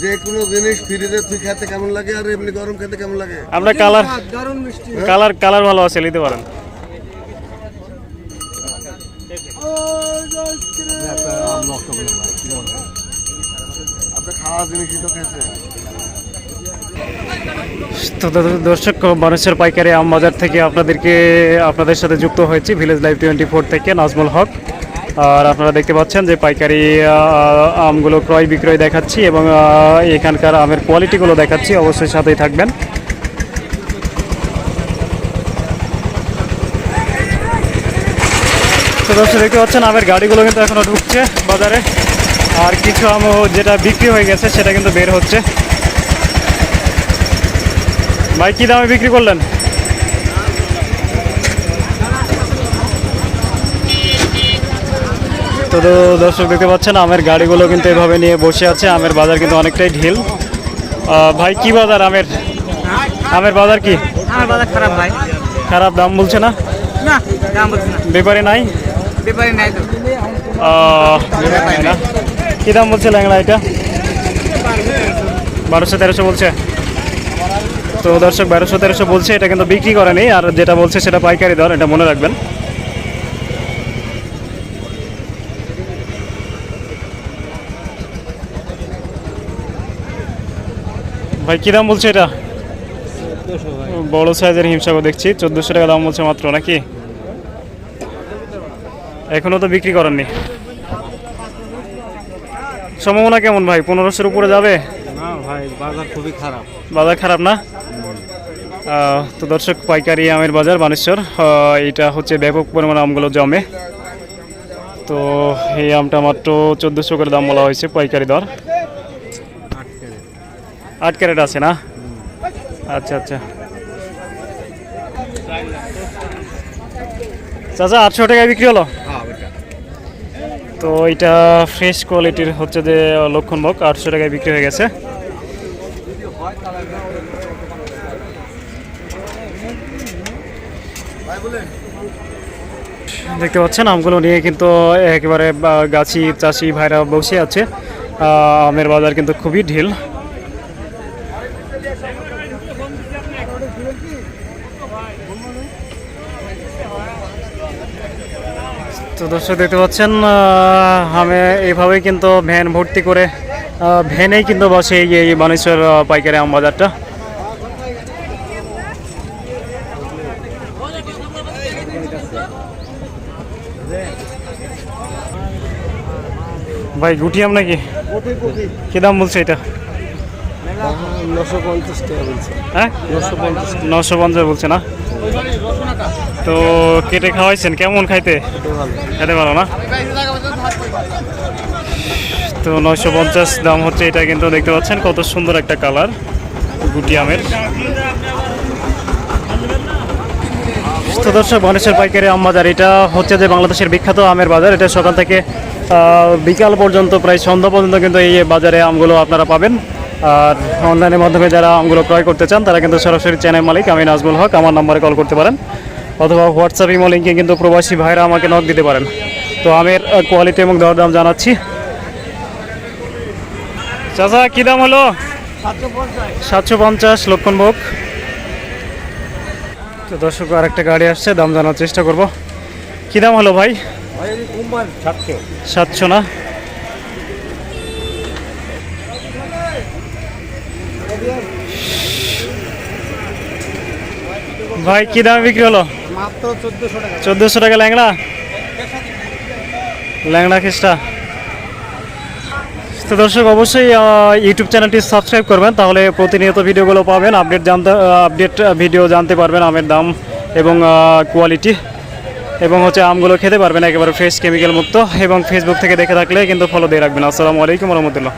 যে কোনো জিনিস ফ্রিতে তুই খেতে কেমন লাগে আর এমনি গরম খেতে কেমন লাগে? আমরা কালার কালার কালার ভালো আছে নিতে পারেন। আপনি খাওয়া জিনিসই তো দর্শক মানুষের পাইকারি আম বাজার থেকে আপনাদেরকে আপনাদের সাথে যুক্ত হয়েছি ভিলেজ লাইভ টোয়েন্টি ফোর থেকে নাজমুল হক। আর আপনারা দেখতে পাচ্ছেন যে পাইকারি আমগুলো ক্রয় বিক্রয় দেখাচ্ছি এবং এখানকার আমের কোয়ালিটিগুলো দেখাচ্ছি, অবশ্যই সাথেই থাকবেন। তো দর্শক, দেখতে পাচ্ছেন আমের গাড়িগুলো কিন্তু এখনও ঢুকছে বাজারে। আর কিছু আম যেটা বিক্রি হয়ে গেছে, সেটা কিন্তু বের হচ্ছে। ভাই, কী দামে বিক্রি করলেন? তো দর্শক দেখতে পাচ্ছেন আমের গাড়িগুলো কিন্তু এভাবে নিয়ে বসে আছে। আমের বাজার কিন্তু অনেকটাই ঢিল। ভাই কি বাজার আমের? আমের বাজার কি? আমার বাজার খারাপ ভাই। খারাপ দাম বলছে না? না দাম বলছি না। ব্যাপারে নাই? ব্যাপারে নাই তো। না। কি দাম বলছে ল্যাংড়া এটা? বারোশো তেরোশো বলছে। তো দর্শক বারোশো তেরোশো বলছে এটা কিন্তু বিক্রি করেনি। আর যেটা বলছে সেটা পাইকারি দর এটা মনে রাখবেন। ভাই কি দাম বলছে এটা? বড় সাইজের হিমসাগর দেখছি চোদ্দোশো টাকা দাম বলছে মাত্র নাকি? এখনও তো বিক্রি করেননি। সম্ভাবনা কেমন ভাই পনেরোশোর উপরে যাবে? না ভাই বাজার খুবই খারাপ। বাজার খারাপ না? তো দর্শক পাইকারি আমের বাজার বানেশ্বর এটা হচ্ছে ব্যাপক পরিমাণ আমগুলো জমে। তো এই আমটা মাত্র চোদ্দোশো করে দাম বলা হয়েছে পাইকারি দর। আট ক্যারেট আছে না? আচ্ছা আচ্ছা। চাচা আটশো টাকায় বিক্রি হলো? তো এটা ফ্রেশ কোয়ালিটির হচ্ছে যে লক্ষণভোগ আটশো টাকায় বিক্রি হয়ে গেছে। দেখতে পাচ্ছেন আমগুলো নিয়ে কিন্তু একেবারে গাছি চাষি ভাইরা বসে আছে। আমের বাজার কিন্তু খুবই ঢিল। তো দর্শক দেখতে পাচ্ছেন আমি এইভাবেই কিন্তু ভ্যান ভর্তি করে ভ্যানেই কিন্তু বসে এই আহ, পাইকারি আম বাজারটা। ভাই গুটি আম নাকি? কি দাম বলছে এটা? নশো পঞ্চাশ টাকা বলছে। হ্যাঁ? নশো পঞ্চাশ বলছে না? তো কেটে খাওয়াইছেন কেমন খাইতে? খেতে ভালো। না? তো নয়শো পঞ্চাশ দাম হচ্ছে এটা কিন্তু দেখতে পাচ্ছেন কত সুন্দর একটা কালার গুটি আমের। তো দর্শক গণেশের পাইকারি আম বাজার এটা হচ্ছে যে বাংলাদেশের বিখ্যাত আমের বাজার। এটা সকাল থেকে বিকাল পর্যন্ত প্রায় সন্ধ্যা পর্যন্ত কিন্তু এই বাজারে আমগুলো আপনারা পাবেন। আর অনলাইনের মাধ্যমে যারা আমগুলো ক্রয় করতে চান তারা কিন্তু সরাসরি চ্যানেল মালিক আমি নাজমুল হক আমার নাম্বারে কল করতে পারেন। অথবা হোয়াটসঅ্যাপ ইমো লিঙ্কে কিন্তু প্রবাসী ভাইরা আমাকে নক দিতে পারেন। তো আমের কোয়ালিটি এবং দরদাম জানাচ্ছি। চাচা কী দাম হলো? সাতশো পঞ্চাশ লক্ষণ লক্ষণভোগ। তো দর্শক আরেকটা গাড়ি আসছে দাম জানার চেষ্টা করব। কী দাম হলো ভাই? সাতশো না? ভাই কি দামে বিক্রি হলো? মাত্র চোদ্দশো টাকা। চোদ্দোশো টাকা ল্যাংড়া? ল্যাংড়া খ্রিস্টা। তো দর্শক অবশ্যই ইউটিউব চ্যানেলটি সাবস্ক্রাইব করবেন তাহলে প্রতিনিয়ত ভিডিওগুলো পাবেন আপডেট জানতে আপডেট ভিডিও জানতে পারবেন আমের দাম এবং কোয়ালিটি এবং হচ্ছে আমগুলো খেতে পারবেন একেবারে ফ্রেশ কেমিক্যাল মুক্ত এবং ফেসবুক থেকে দেখে থাকলে কিন্তু ফলো দিয়ে রাখবেন। আসসালামু আলাইকুম রহমতুল্লাহ।